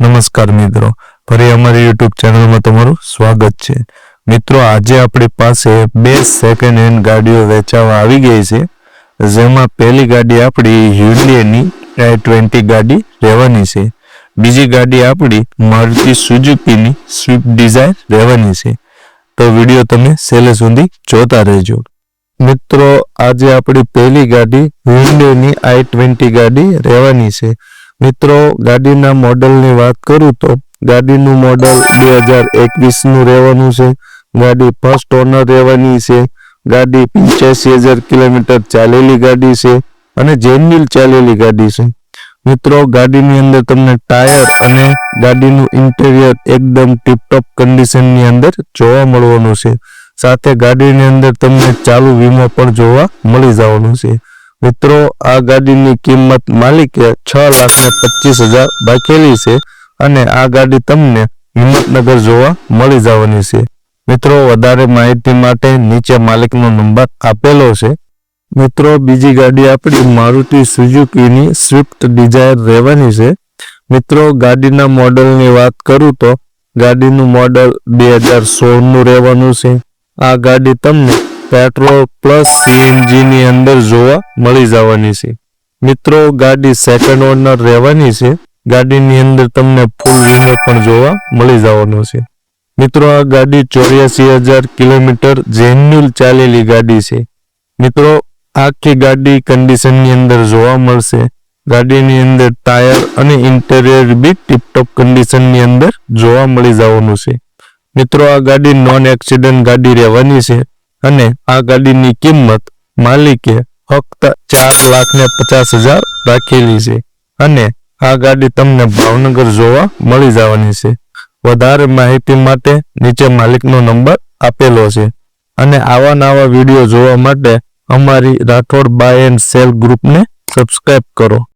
નમસ્કાર મિત્રો. ફરી અમારી યુટ્યુબ ચેનલમાં તમારું સ્વાગત છે. મિત્રો, આજે આપણી પાસે બે સેકન્ડ હેન્ડ ગાડીઓ વેચાવા આવી ગઈ છે. જેમાં પહેલી ગાડી આપણી હ્યુન્ડેની આઈ ટ્વેન્ટી ગાડી રહેવાની છે. બીજી ગાડી આપણી મારુતિ સુઝુકીની સ્વિફ્ટ ડિઝાયર રહેવાની છે. તો વીડિયો તમે છેલ્લે સુધી જોતા રહેજો. મિત્રો, આજે આપણી પહેલી ગાડી હ્યુન્ડેની આઈ ટ્વેન્ટી ગાડી રહેવાની છે. મિત્રો, ગાડીના મોડલની વાત કરું તો ગાડીનું મોડલ બે હજાર એકવીસનું રહેવાનું છે. ગાડી ફર્સ્ટ ઓનર રહેવાની છે. ગાડી પંચ્યાસી હજાર કિલોમીટર ચાલેલી ગાડી છે અને જેન્યુઅલ ચાલેલી ગાડી છે. મિત્રો, ગાડીની અંદર તમને ટાયર અને ગાડીનું ઇન્ટેરિયર એકદમ ટીપટોપ કન્ડિશનની અંદર જોવા મળવાનું છે. સાથે ગાડીની અંદર તમને ચાલુ વીમો પણ જોવા મળી જવાનું છે. મિત્રો, આ ગાડીની કિંમત માલિકે છ લાખ ને પચીસ હજાર બાકેલી છે અને આ ગાડી તમને હિંમતનગર જોવા મળી જવાની છે. મિત્રો, વધારે માહિતી માટે નીચે માલિકનો નંબર આપેલો છે. મિત્રો, બીજી ગાડી આપણી મારુતિ સુઝુકીની સ્વિફ્ટ ડિઝાયર રહેવાની છે. મિત્રો, ગાડીના મોડલની વાત કરું તો ગાડીનું મોડલ બે હજાર સોળનું રહેવાનું છે. આ ગાડી તમને પેટ્રોલ પ્લસ સીએનજી ની અંદર જોવા મળી જવાની છે. મિત્રો, ગાડી સેકન્ડ ઓનર રહેવાની છે. ગાડીની અંદર તમને ફૂલ વીમો પણ જોવા મળી જવાનો છે. મિત્રો, આ ગાડી ચોર્યાસી હજાર કિલોમીટર જેન્યુલ ચાલેલી ગાડી છે. મિત્રો, આખી ગાડી કન્ડિશનની અંદર જોવા મળશે. ગાડીની અંદર ટાયર અને ઇન્ટેરિયર બી ટીપટોપ કન્ડિશનની અંદર જોવા મળી જવાનું છે. મિત્રો, આ ગાડી નોન એક્સિડન્ટ ગાડી રહેવાની છે. અને આ ગાડીની કિંમત માલિકે ફક્ત ચાર લાખ ને પચાસ હજાર રાખેલી છે. અને આ ગાડી તમને ભાવનગર જોવા મળી જવાની છે. વધારે માહિતી માટે નીચે માલિકનો નંબર આપેલો છે. અને આવા નવા વીડિયો જોવા માટે અમારી રાઠોડ બાય એન્ડ સેલ ગ્રુપને સબસ્ક્રાઇબ કરો.